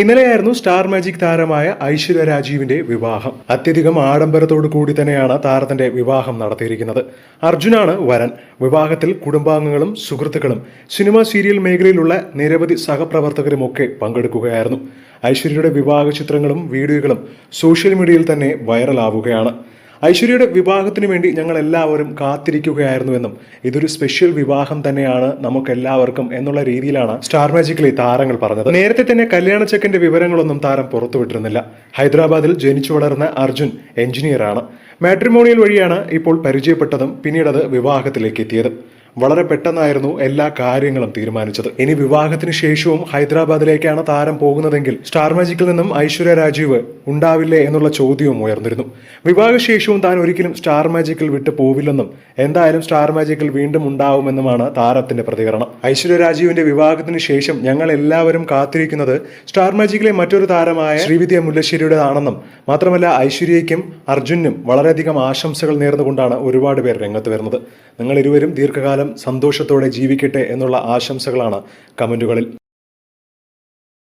ഇന്നലെയായിരുന്നു star magic താരമായ ഐശ്വര്യ രാജീവിന്റെ വിവാഹം. അത്യധികം ആഡംബരത്തോടു കൂടി തന്നെയാണ് താരത്തിന്റെ വിവാഹം നടത്തിയിരിക്കുന്നത്. അർജുനാണ് വരൻ. വിവാഹത്തിൽ കുടുംബാംഗങ്ങളും സുഹൃത്തുക്കളും സിനിമ സീരിയൽ മേഖലയിലുള്ള നിരവധി സഹപ്രവർത്തകരുമൊക്കെ പങ്കെടുക്കുകയായിരുന്നു. ഐശ്വര്യയുടെ വിവാഹ ചിത്രങ്ങളും വീഡിയോകളും സോഷ്യൽ മീഡിയയിൽ തന്നെ വൈറലാവുകയാണ്. ഐശ്വര്യയുടെ വിവാഹത്തിന് വേണ്ടി ഞങ്ങൾ എല്ലാവരും കാത്തിരിക്കുകയായിരുന്നുവെന്നും ഇതൊരു സ്പെഷ്യൽ വിവാഹം തന്നെയാണ് നമുക്കെല്ലാവർക്കും എന്നുള്ള രീതിയിലാണ് സ്റ്റാർ മാജിക്കിലെ താരങ്ങൾ പറഞ്ഞത്. നേരത്തെ തന്നെ കല്യാണച്ചക്കന്റെ വിവരങ്ങളൊന്നും താരം പുറത്തുവിട്ടിരുന്നില്ല ഹൈദരാബാദിൽ ജനിച്ചു വളർന്ന അർജുൻ എഞ്ചിനീയറാണ്. മാട്രിമോണിയൽ വഴിയാണ് ഇപ്പോൾ പരിചയപ്പെട്ടതും പിന്നീട് അത് വിവാഹത്തിലേക്ക് എത്തിയത്. വളരെ പെട്ടെന്നായിരുന്നു എല്ലാ കാര്യങ്ങളും തീരുമാനിച്ചത്. ഇനി വിവാഹത്തിന് ശേഷവും ഹൈദരാബാദിലേക്കാണ് താരം പോകുന്നതെങ്കിൽ സ്റ്റാർ മാജിക്കിൽ നിന്നും ഐശ്വര്യ രാജീവ് ഉണ്ടാവില്ലേ എന്നുള്ള ചോദ്യവും ഉയർന്നിരുന്നു. വിവാഹശേഷവും താൻ ഒരിക്കലും സ്റ്റാർ മാജിക്കിൽ വിട്ടു പോവില്ലെന്നും എന്തായാലും സ്റ്റാർ മാജിക്കിൽ വീണ്ടും ഉണ്ടാവുമെന്നുമാണ് താരത്തിന്റെ പ്രതികരണം. ഐശ്വര്യ രാജീവിന്റെ വിവാഹത്തിന് ശേഷം ഞങ്ങൾ എല്ലാവരും കാത്തിരിക്കുന്നത് സ്റ്റാർ മാജിക്കിലെ മറ്റൊരു താരമായ ശ്രീവിദ്യ മുല്ലശ്ശേരിയുടേതാണെന്നും മാത്രമല്ല ഐശ്വര്യയ്ക്കും അർജുനും വളരെയധികം ആശംസകൾ നേർന്നുകൊണ്ടാണ് ഒരുപാട് പേർ രംഗത്ത് വരുന്നത്. നിങ്ങൾ ഇരുവരും ദീർഘകാലം സന്തോഷത്തോടെ ജീവിക്കട്ടെ എന്നുള്ള ആശംസകളാണ് കമന്റുകളിൽ